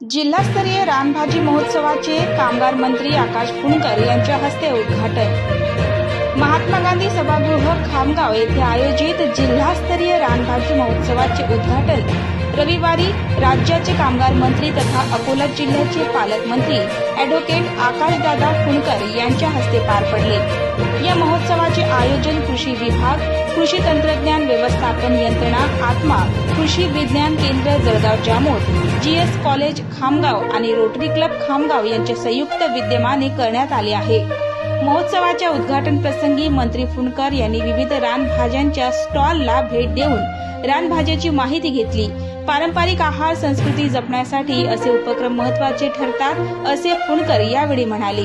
जिल्हास्तरीय रानभाजी महोत्सवाचे कामगार मंत्री आकाश फुंडकर यांच्या हस्ते उद्घाटन. महात्मा गांधी सभागृह खामगाव येथे आयोजित जिल्हास्तरीय रानभाजी महोत्सवाचे उद्घाटन रविवारी राज्याचे कामगार मंत्री तथा अकोला जिल्ह्याचे पालकमंत्री अॅडव्होकेट आकाशदादा फुंडकर यांच्या हस्ते पार पडले. आयोजन कृषी विभाग कृषी तंत्रज्ञान व्यवस्थापन यंत्रणा आत्मा कृषी विज्ञान केंद्र जळगाव जामोद जीएस कॉलेज खामगाव आणि रोटरी क्लब खामगाव यांच्या संयुक्त विद्यमाने करण्यात आले आहे. महोत्सवाच्या उद्घाटन प्रसंगी मंत्री फुंडकर यांनी विविध रानभाज्यांच्या स्टॉलला भेट देऊन रानभाज्याची माहिती घेतली. पारंपरिक आहार संस्कृती जपण्यासाठी असे उपक्रम महत्त्वाचे ठरतात असे फुंडकर यावेळी म्हणाले.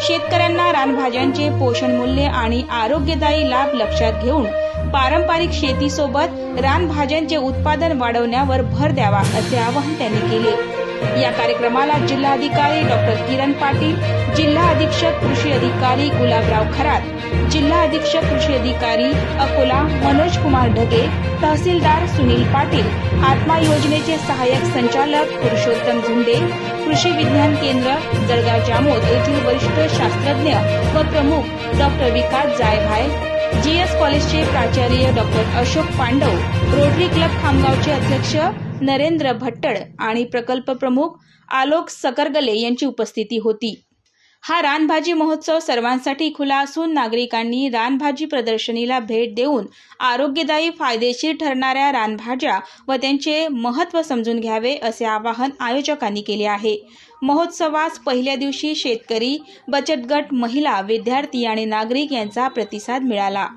शेतकऱ्यांना रानभाज्यांचे पोषण मूल्य आणि आरोग्यदायी लाभ लक्षात घेऊन पारंपरिक शेतीसोबत रानभाज्यांचे उत्पादन वाढवण्यावर भर द्यावा असे आवाहन त्यांनी केले. या कार्यक्रमाला जिल्हाधिकारी डॉक्टर किरण पाटील जिल्हा अधीक्षक कृषी अधिकारी गुलाबराव खरात जिल्हा अधीक्षक कृषी अधिकारी अकोला मनोज कुमार ढगे तहसीलदार सुनील पाटील आत्मा योजनेचे सहाय्यक संचालक पुरुषोत्तम झुंडे कृषी विज्ञान केंद्र जळगाव जामोद येथील वरिष्ठ शास्त्रज्ञ व प्रमुख डॉक्टर विकास जायभाय जीएस कॉलेजचे प्राचार्य doctor Ashok Pandav Rotary Club खामगावचे अध्यक्ष नरेंद्र भट्टड आणि प्रकल्प प्रमुख आलोक सकरगले यांची उपस्थिती होती. हा रानभाजी महोत्सव सर्वांसाठी खुला असून नागरिकांनी रानभाजी प्रदर्शनीला भेट देऊन आरोग्यदायी फायदेशीर ठरणाऱ्या रानभाज्या व त्यांचे महत्त्व समजून घ्यावे असे आवाहन आयोजकांनी केले आहे. महोत्सवास पहिल्या दिवशी शेतकरी बचत गट महिला विद्यार्थी आणि नागरिक यांचा प्रतिसाद मिळाला.